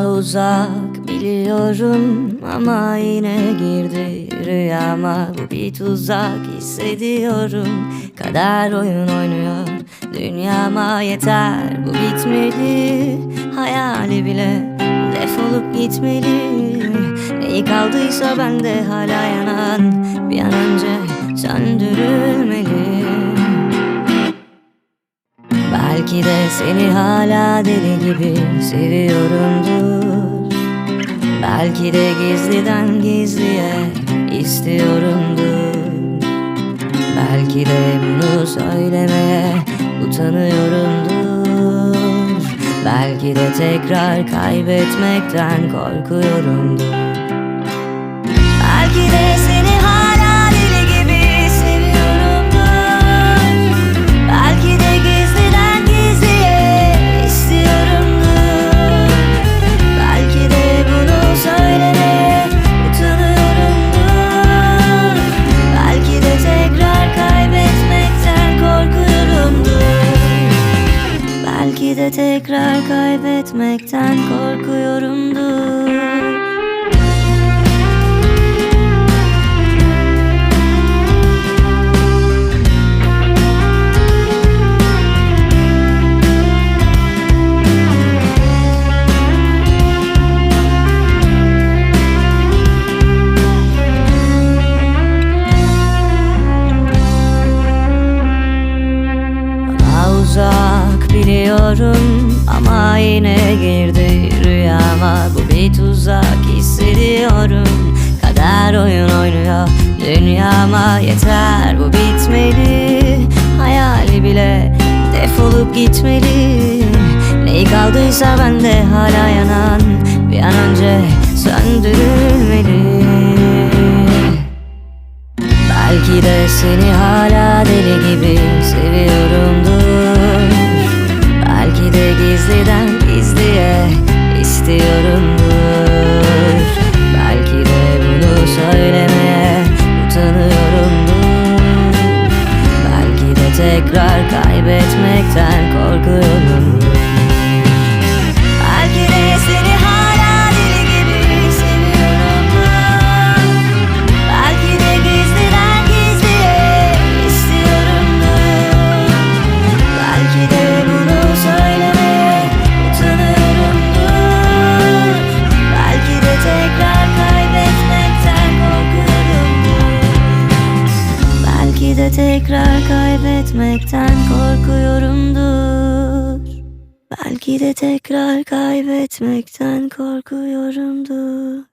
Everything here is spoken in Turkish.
Uzak biliyorum ama yine girdi rüyama. Bu bir tuzak hissediyorum. Kader oyun oynuyor dünyama yeter. Bu bitmedi hayali bile defolup gitmeli. Neyi kaldıysa bende hala yanan Bir an önce söndürülmeli Belki de seni hala deli gibi seviyorumdur. Belki de gizliden gizliye istiyorumdur. Belki de bunu söylemeye utanıyorumdur. Belki de tekrar kaybetmekten korkuyorumdur. Belki de Belki de tekrar kaybetmekten korkuyorumdur biliyorum ama yine girdi rüyama. Bu bir tuzak hissediyorum. Kader oyun oynuyor dünyama. Yeter Bu bitmeli. Hayali bile defolup gitmeli. Neyi kaldıysa bende hala yanan. Bir an önce söndürülmeli. Belki de seni hala deli gibi tekrar kaybetmekten korkuyorumdur tekrar kaybetmekten korkuyorumdur. Belki de tekrar kaybetmekten korkuyorumdur